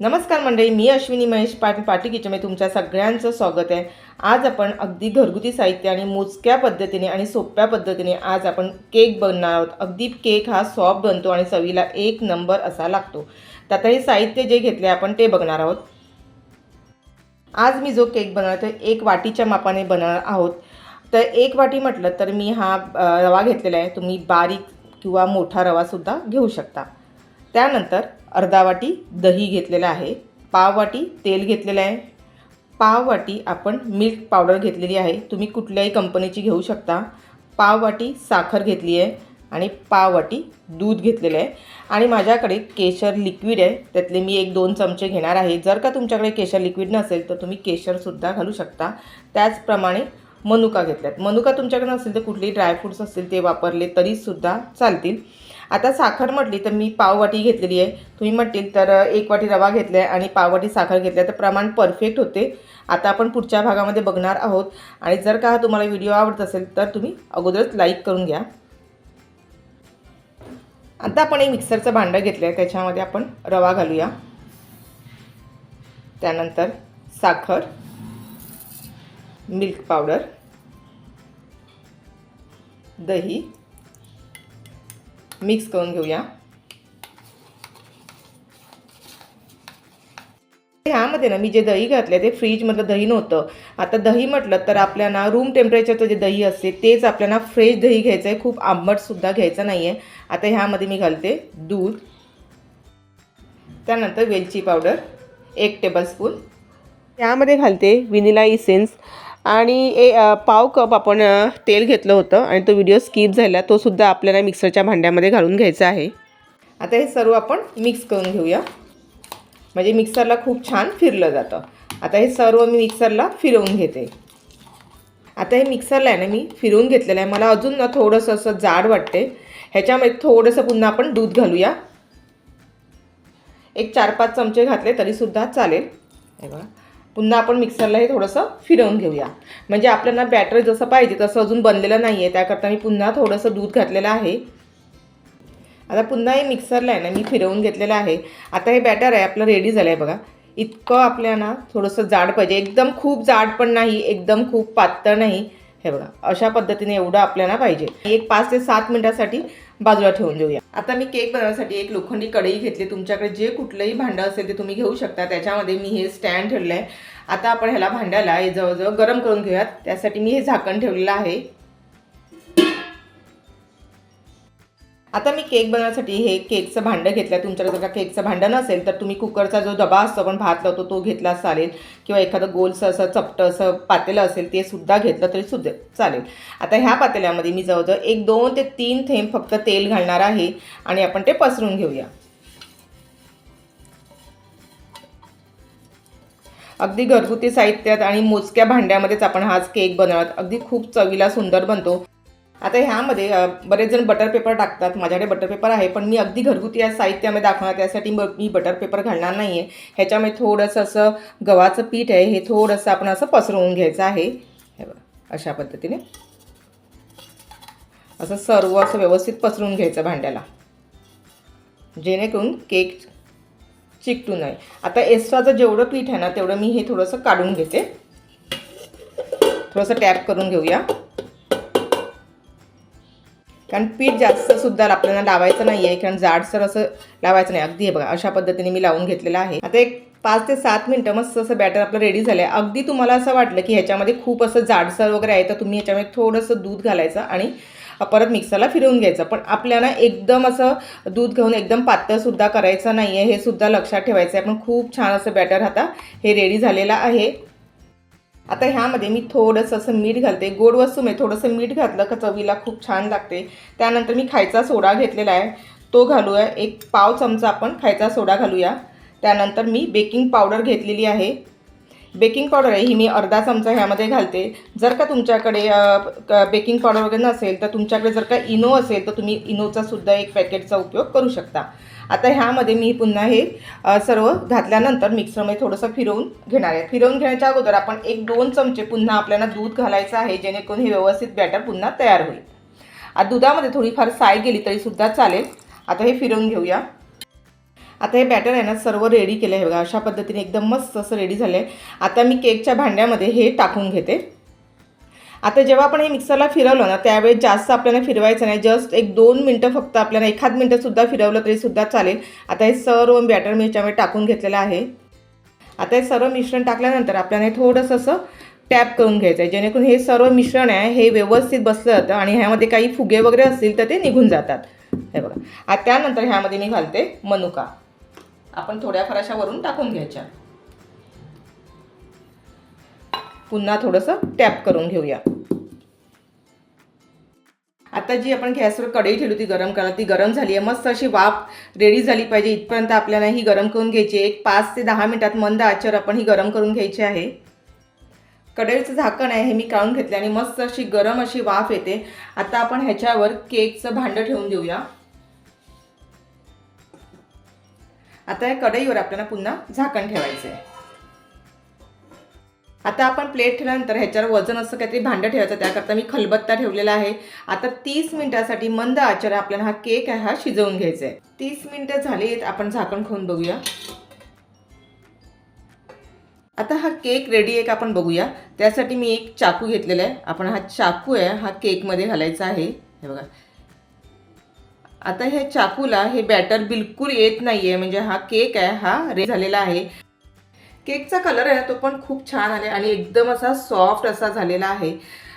नमस्कार मंडळी मी अश्विनी महेश पाटील पाटी किचनमध्ये तुमच्या सगळ्यांचं स्वागत आहे. आज आपण अगदी घरगुती साहित्य आणि मोजक्या पद्धतीने आणि सोप्या पद्धतीने आज आपण केक बनणार आहोत. अगदी केक हा सॉफ्ट बनतो आणि चवीला एक नंबर असा लागतो. तर आता हे साहित्य जे घेतले आपण ते बघणार आहोत. आज मी जो केक बनवणार तर एक वाटीच्या मापाने बनवणार आहोत. तर एक वाटी म्हटलं तर मी हा रवा घेतलेला आहे. तुम्ही बारीक किंवा मोठा रवासुद्धा घेऊ शकता. त्यानंतर अर्धा वाटी दही घेतलेलं आहे. पाव वाटी तेल घेतलेलं आहे. पाव वाटी आपण मिल्क पावडर घेतलेली आहे. तुम्ही कुठल्याही कंपनीची घेऊ शकता. पाव वाटी साखर घेतली आहे आणि पाव वाटी दूध घेतलेलं आहे. आणि माझ्याकडे केशर लिक्विड आहे. त्यातले मी एक दोन चमचे घेणार आहे. जर का तुमच्याकडे केशर लिक्विड नसेल तर तुम्ही केशरसुद्धा घालू शकता. त्याचप्रमाणे मनुका घेतल्यात. मनुका तुमच्याकडे नसेल तर कुठलेही ड्रायफ्रूट्स असतील ते वापरले तरीसुद्धा चालतील. आता साखर म्हटली तर मी पाववाटी घेतलेली आहे. तुम्ही म्हटली तर एक वाटी रवा घेतला आहे आणि पाववाटी साखर घेतली आहे. तर प्रमाण परफेक्ट होते. आता आपण पुढच्या भागामध्ये बघणार आहोत. आणि जर का हा तुम्हाला व्हिडिओ आवडत असेल तर तुम्ही अगोदरच लाईक करून घ्या. आता आपण एक मिक्सरचं भांडं घेतलं आहे त्याच्यामध्ये आपण रवा घालूया. त्यानंतर साखर मिल्क पावडर दही मिक्स करून घेऊया. ह्यामध्ये ना मी जे दही घातले ते फ्रीजमधलं दही नव्हतं. आता दही म्हटलं तर आपल्याला रूम टेम्परेचरचं जे दही असते तेच आपल्याला फ्रेश दही घ्यायचं आहे खूप आंबटसुद्धा घ्यायचं नाही आहे आता ह्यामध्ये मी घालते दूध. त्यानंतर वेलची पावडर एक टेबलस्पून त्यामध्ये घालते व्हिनिला इसेन्स आणि ए पाव कप आपण तेल घेतलं होतं आणि तो व्हिडिओ स्किप झाला तो सुद्धा आपल्याला मिक्सरच्या भांड्यामध्ये घालून घ्यायचा आहे. आता हे सर्व आपण मिक्स करून घेऊया. म्हणजे मिक्सरला खूप छान फिरलं जातं. आता हे सर्व मी मिक्सरला फिरवून घेते. आता हे मिक्सरला आहे ना मी फिरवून घेतलेलं आहे. मला अजून ना थोडंसं असं जाड वाटते. ह्याच्यामध्ये थोडंसं पुन्हा आपण दूध घालूया. एक चार पाच चमचे घातले तरीसुद्धा चालेल. हे बघा. पुन्हा आपण मिक्सरला हे थोडंसं फिरवून घेऊया. म्हणजे आपल्याला बॅटर जसं पाहिजे तसं अजून बनलेलं नाही आहे त्याकरता मी पुन्हा थोडंसं दूध घातलेलं आहे. आता पुन्हा हे मिक्सरला आहे ना मी फिरवून घेतलेलं आहे. आता हे बॅटर आहे आपलं रेडी झालं आहे बघा. इतकं आपल्याला थोडंसं जाड पाहिजे. एकदम खूप जाड पण नाही एकदम खूप पातळ नाही. हे बघा अशा पद्धतीने एवढं आपल्याला पाहिजे. एक पाच ते सात मिनटासाठी बाजूला ठेवून देऊया. आता मी केक बनवण्यासाठी एक लोखंडी कढई घेतली. तुमच्याकडे जे कुठलंही भांडं असेल ते तुम्ही घेऊ शकता. त्याच्यामध्ये मी हे स्टँड ठेवलं आहे आता आपण ह्याला भांड्याला हे जवळजवळ गरम करून घेऊयात. त्यासाठी मी हे झाकण ठेवलेलं आहे. आता मी केक बनवण्यासाठी हे केकचं भांडं घेतलं तुमच्याकडे जर का केकचं भांडं नसेल तर तुम्ही कुकरचा जो डबा असतो आपण भात लावतो तो घेतला चालेल. किंवा एखादं गोलसं असं चपटं असं पातेलं असेल ते सुद्धा घेतलं तरी सुद्धा चालेल. आता ह्या पातेल्यामध्ये मी जवळजवळ एक दोन ते तीन थेंब फक्त तेल घालणार आहे आणि आपण ते पसरून घेऊया. अगदी घरगुती साहित्यात आणि मोजक्या भांड्यामध्येच आपण हाच केक बनवत अगदी खूप चवीला सुंदर बनतो. आता ह्यामध्ये बरेच जण बटर पेपर टाकतात. माझ्याकडे बटर पेपर आहे पण मी अगदी घरगुती या साहित्यामध्ये दाखवणार त्यासाठी मग मी बटर पेपर घालणार नाही आहे ह्याच्यामध्ये थोडंसं असं गव्हाचं पीठ आहे हे थोडंसं आपण असं पसरवून घ्यायचं आहे. हे बघा अशा पद्धतीने. असं सर्व असं व्यवस्थित पसरून घ्यायचं भांड्याला. जेणेकरून केक चिकटू नये. आता एक्स्ट्राचं जेवढं पीठ आहे ना तेवढं मी हे थोडंसं काढून घेते. थोडंसं टॅप करून घेऊया. कारण पीठ जास्त सुद्धा आपल्याला लावायचं नाही आहे कारण जाडसर असं लावायचं नाही. अगदी हे बघा अशा पद्धतीने मी लावून घेतलेलं आहे. आता एक पाच ते सात मिनटं मस्त असं बॅटर आपलं रेडी झालं आहे अगदी तुम्हाला असं वाटलं की ह्याच्यामध्ये खूप असं जाडसर वगैरे आहे तर तुम्ही ह्याच्यामध्ये थोडंसं दूध घालायचं आणि परत मिक्सरला फिरवून घ्यायचं. पण आपल्याला एकदम असं दूध घेऊन एकदम पातळसुद्धा करायचं नाही आहे हे सुद्धा लक्षात ठेवायचं आहे पण खूप छान असं बॅटर आता हे रेडी झालेलं आहे. आता ह्यामध्ये मी थोडंसं असं मीठ घालते. गोड वस्तूमध्ये थोडंसं मीठ घातलं का चवीला खूप छान लागते. त्यानंतर मी खायचा सोडा घेतलेला आहे. तो घालूया. एक पाव चमचा आपण खायचा सोडा घालूया. त्यानंतर मी बेकिंग पावडर घेतलेली आहे. बेकिंग पावडर आहे ही मी अर्धा चमचा ह्यामध्ये घालते. जर का तुमच्याकडे बेकिंग पावडर वगैरे नसेल तर तुमच्याकडे जर का इनो असेल तर तुम्ही इनोचा सुद्धा एक पॅकेटचा उपयोग करू शकता. आता ह्यामध्ये मी पुन्हा हे सर्व घातल्यानंतर मिक्सरमध्ये थोडंसं फिरवून घेणार आहे. फिरवून घेण्याच्या अगोदर आपण एक दोन चमचे पुन्हा आपल्याला दूध घालायचं आहे जेणेकरून हे व्यवस्थित बॅटर पुन्हा तयार होईल. आता दुधामध्ये थोडीफार साय गेली तरीसुद्धा चालेल. आता हे फिरवून घेऊया. आता हे बॅटर आहे ना सर्व रेडी केलं आहे बघा अशा पद्धतीने एकदम मस्त असं रेडी झालं आहे आता मी केकच्या भांड्यामध्ये हे टाकून घेते. आता जेव्हा आपण हे मिक्सरला फिरवलं ना त्यावेळेस जास्त आपल्याला फिरवायचं नाही. जस्ट एक दोन मिनटं फक्त आपल्याला एखाद मिनटंसुद्धा फिरवलं तरीसुद्धा चालेल. आता हे सर्व बॅटर मी याच्यामध्ये टाकून घेतलेलं आहे. आता हे सर्व मिश्रण टाकल्यानंतर आपल्याला हे थोडंसं असं टॅप करून घ्यायचं आहे जेणेकरून हे सर्व मिश्रण आहे हे व्यवस्थित बसलं जातं आणि ह्यामध्ये काही फुगे वगैरे असतील तर ते निघून जातात. हे बघा. आता त्यानंतर ह्यामध्ये मी घालते मनुका. आपण थोड्याफार अशा वरून टाकून घ्यायच्या. पुन्हा थोडंसं टॅप करून घेऊया. आता जी आपण गॅसवर कढई ठेवली होती गरम करायला ती गरम झाली आहे. मस्त अशी वाफ रेडी झाली पाहिजे. इथपर्यंत आपल्याला ही गरम करून घ्यायची एक पाच ते दहा मिनिटात मंद आचर आपण ही गरम करून घ्यायची आहे. कढईचं झाकण आहे हे मी काढून घेतले आणि मस्त अशी गरम अशी वाफ येते. आता आपण ह्याच्यावर केकचं भांडं ठेवून देऊया आता या कढईवर आपल्याला पुन्हा झाकण ठेवायचं आहे आता आपण प्लेट ठेवल्यानंतर ह्याच्यावर वजन असं काहीतरी भांडं ठेवायचं त्याकरता मी खलबत्ता ठेवलेला आहे. आता तीस मिनिटासाठी मंद आचार आपल्याला हा केक आहे हा शिजवून घ्यायचा आहे. तीस मिनिटं झाली आपण झाकण खाऊन बघूया. आता हा केक रेडी आहे का आपण बघूया. त्यासाठी मी एक चाकू घेतलेला आहे. आपण हा चाकू आहे हा केकमध्ये घालायचा आहे. हे बघा. आता ह्या चाकूला हे बॅटर बिलकुल येत नाही आहे म्हणजे हा केक आहे हा रे झालेला आहे. केकचा कलर आहे तो पण खूप छान आला आहे आणि एकदम असा सॉफ्ट असा झालेला आहे.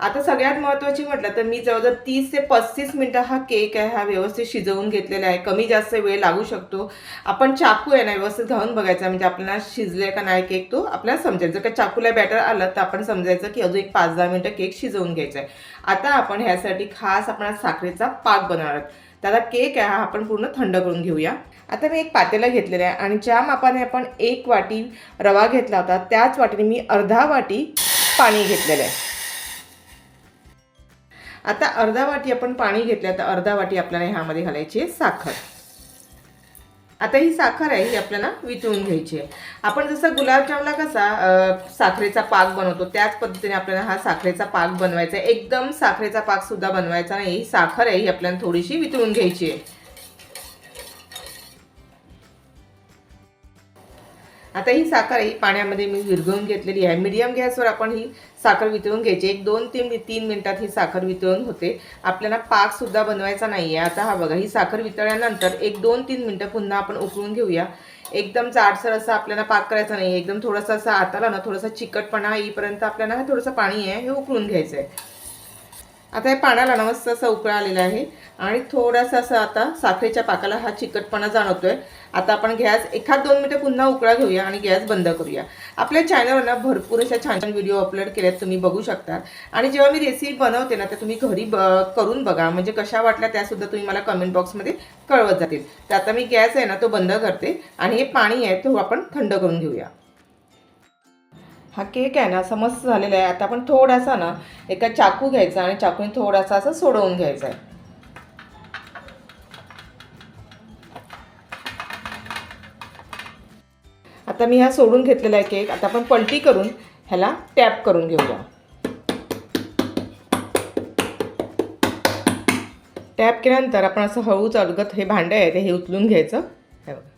आता सगळ्यात महत्त्वाची म्हटलं तर मी जवळजवळ तीस ते पस्तीस मिनटं हा केक आहे हा व्यवस्थित शिजवून घेतलेला आहे. कमी जास्त वेळ लागू शकतो. आपण चाकू आहे ना व्यवस्थित धावून बघायचा म्हणजे आपल्याला शिजले का नाही केक तो आपल्याला समजायचं जर का चाकूला बॅटर आलं तर आपण समजायचं की अजून एक पाच दहा मिनटं केक शिजवून घ्यायचा आहे. आता आपण ह्यासाठी खास आपण साखरेचा पाक बनवणार आहोत. त्याला केक आहे हा आपण पूर्ण थंड करून घेऊया. आता मी एक पातेला घेतलेलं आहे आणि ज्या मापाने आपण एक वाटी रवा घेतला होता त्याच वाटीने मी अर्धा वाटी पाणी घेतलेलं आहे. आता अर्धा वाटी आपण पाणी घेतलं तर अर्धा वाटी आपल्याला ह्यामध्ये घालायची आहे साखर. आता ही साखर आहे ही आपल्याला वितळून घ्यायची आहे. आपण जसं गुलाबजामला कसा साखरेचा पाक बनवतो त्याच पद्धतीने आपल्याला हा साखरेचा पाक बनवायचा आहे. एकदम साखरेचा पाक सुद्धा बनवायचा नाही ही साखर आहे ही आपल्याला थोडीशी वितळून घ्यायची आहे. आता ही साखर ही पाण्यामध्ये मी विरघळून घेतलेली आहे. मीडियम गॅसवर आपण ही साखर वितळून घ्यायची. एक दोन तीन तीन मिनटात ही साखर वितळून होते. आपल्याला पाकसुद्धा बनवायचा नाही आहे आता हा बघा ही साखर वितळल्यानंतर एक दोन तीन मिनटं पुन्हा आपण उकळून घेऊया. एकदम जाडसर असं आपल्याला पाक करायचा नाही एकदम थोडासा असं आताला ना थोडासा चिकटपणा येईपर्यंत आपल्याला थोडंसं पाणी आहे हे उकळून घ्यायचं आहे आता हे पाण्याला ना मस्त असं उकळा आलेला आहे. आणि थोडासा असं आता साखरेच्या पाकाला हा चिकटपणा जाणवतोय. आता आपण गॅस एखाद दोन मिनटं पुन्हा उकळा घेऊया आणि गॅस बंद करूया. आपल्या चॅनलवर ना भरपूर अशा छान छान व्हिडिओ अपलोड केल्यात तुम्ही बघू शकता. आणि जेव्हा मी रेसिपी बनवते ना तर तुम्ही घरी ब करून बघा. म्हणजे कशा वाटल्या त्यासुद्धा तुम्ही मला कमेंट बॉक्समध्ये कळवत जातील. तर आता मी गॅस आहे ना तो बंद करते. आणि हे पाणी आहे तो आपण थंड करून घेऊया. हा केक आहे ना समस्त झालेला आहे. आता आपण थोडासा ना एका चाकू घ्यायचा आणि चाकूने थोडासा असं सोडवून घ्यायचा आहे. आता मी हा सोडून घेतलेला आहे केक. आता आपण पलटी करून ह्याला टॅप करून घेऊया. टॅप केल्यानंतर आपण असं हळूच अडगत हे भांडं आहे ते हे उचलून घ्यायचं. हे बघा.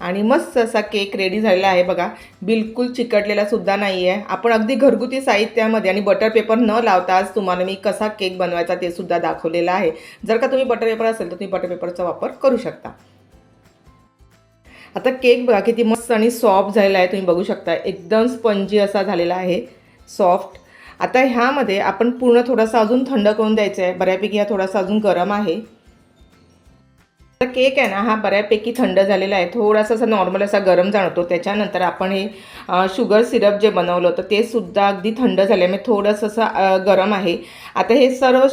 आणि मस्त असा केक रेडी झालेला आहे बघा. बिलकुल चिकटलेला सुद्धा नाही आहे आपण अगदी घरगुती साहित्यामध्ये आणि बटर पेपर न लावता आज तुम्हाला मी कसा केक बनवायचा ते सुद्धा दाखवलेला आहे. जर का तुम्ही बटर पेपर असेल तर तुम्ही बटर पेपरचा वापर करू शकता. आता केक बघा किती मस्त आणि सॉफ्ट झालेला आहे. तुम्ही बघू शकता. एकदम स्पंजी असा झालेला आहे. सॉफ्ट आता ह्यामध्ये आपण पूर्ण थोडासा अजून थंड करून द्यायचा आहे बऱ्यापैकी हा थोडासा अजून गरम आहे. केक आहे ना हा बऱ्यापैकी थंड झालेला आहे. थोडासा असा नॉर्मल असा गरम जाणवतो. त्याच्यानंतर आपण हे शुगर सिरप जे बनवलं होतं ते सुद्धा अगदी थंड झाल्यामुळे म्हणजे थोडंसं असं गरम आहे. आता हे सर्व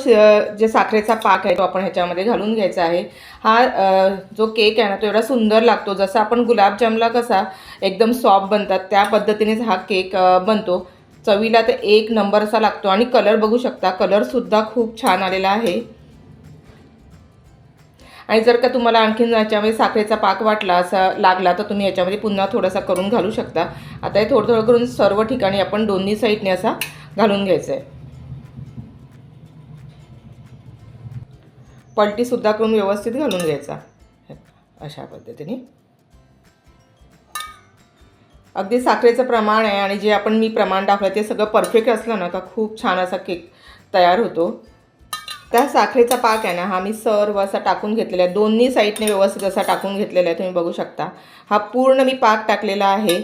जे साखरेचा पाक आहे तो आपण ह्याच्यामध्ये घालून घ्यायचा आहे. हा जो केक आहे ना तो एवढा सुंदर लागतो. जसं आपण गुलाबजामला कसा एकदम सॉफ्ट बनतात त्या पद्धतीनेच हा केक बनतो. चवीला तर एक नंबर असा लागतो. आणि कलर बघू शकता कलरसुद्धा खूप छान आलेला आहे. आणि जर का तुम्हाला आणखीन याच्यामध्ये साखरेचा पाक वाटला असा लागला तर तुम्ही याच्यामध्ये पुन्हा थोडासा करून घालू शकता. आता हे थोडं थोडं करून सर्व ठिकाणी आपण दोन्ही साईडने असा घालून घ्यायचा आहे. पलटीसुद्धा करून व्यवस्थित घालून घ्यायचा. अशा पद्धतीने. अगदी साखरेचं प्रमाण आहे आणि जे आपण मी प्रमाण दाखवलं ते सगळं परफेक्ट असलं ना का खूप छान असा केक तयार होतो. त्या साखरेचा पाक आहे ना हा मी सर्व असा टाकून घेतलेला आहे. दोन्ही साईडने व्यवस्थित असा टाकून घेतलेला आहे तुम्ही बघू शकता. हा पूर्ण मी पाक टाकलेला आहे.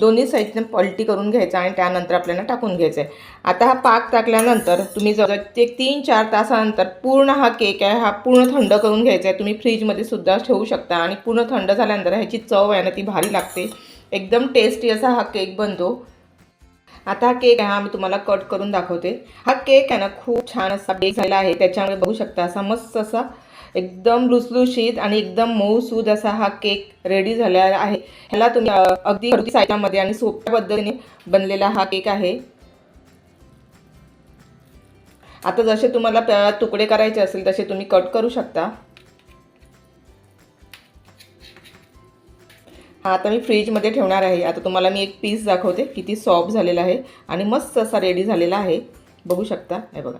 दोन्ही साईडने पलटी करून घ्यायचा आणि त्यानंतर आपल्याला टाकून घ्यायचा आहे आता हा पाक टाकल्यानंतर तुम्ही जवळ एक तीन चार तासानंतर पूर्ण हा केक आहे हा पूर्ण थंड करून घ्यायचा आहे तुम्ही फ्रीजमध्ये सुद्धा ठेवू शकता आणि पूर्ण थंड झाल्यानंतर ह्याची चव आहे ना ती भारी लागते. एकदम टेस्टी असा हा केक बनतो. आता हा केक आहे हा मी तुम्हाला कट करून दाखवते. हा केक आहे ना खूप छान असा बेक झालेला आहे. त्याच्यामुळे बघू शकता असा मस्त असा एकदम लुसलुशीत आणि एकदम मऊसूद असा हा केक रेडी झालेला आहे. ह्याला तुम्ही अगदी घरगुती साहित्यामध्ये आणि सोप्या पद्धतीने बनलेला हा केक आहे. आता जसे तुम्हाला तुकडे करायचे असेल तसे तुम्ही कट करू शकता. हा आता मी फ्रीजमध्ये ठेवणार आहे. आता तुम्हाला मी एक पीस दाखवते किती सॉफ्ट झालेला आहे आणि मस्त असा रेडी झालेला आहे. बघू शकता? हे बघा.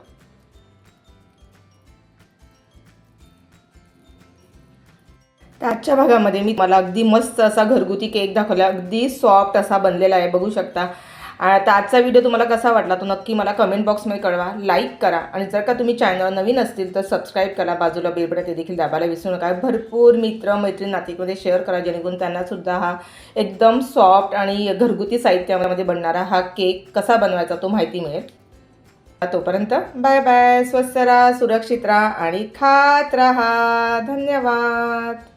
तर आजच्या भागामध्ये मी मला अगदी मस्त असा घरगुती केक दाखवला. अगदी सॉफ्ट असा बनलेला आहे. बघू शकता? आता आजचा व्हिडिओ तुम्हाला कसा वाटला तो नक्की मला कमेंट बॉक्समध्ये कळवा लाईक करा आणि जर का तुम्ही चॅनल नवीन असतील तर सबस्क्राईब करा बाजूला बेलबटन ते देखील दाबायला विसरू नका. भरपूर मित्र मैत्रीण नातेमध्ये शेअर करा जेणेकरून त्यांनासुद्धा हा एकदम सॉफ्ट आणि घरगुती साहित्यामध्ये बनणारा हा केक कसा बनवायचा तो माहिती मिळेल. तोपर्यंत बाय बाय स्वस्त राहा सुरक्षित राहा आणि खात राहा. धन्यवाद.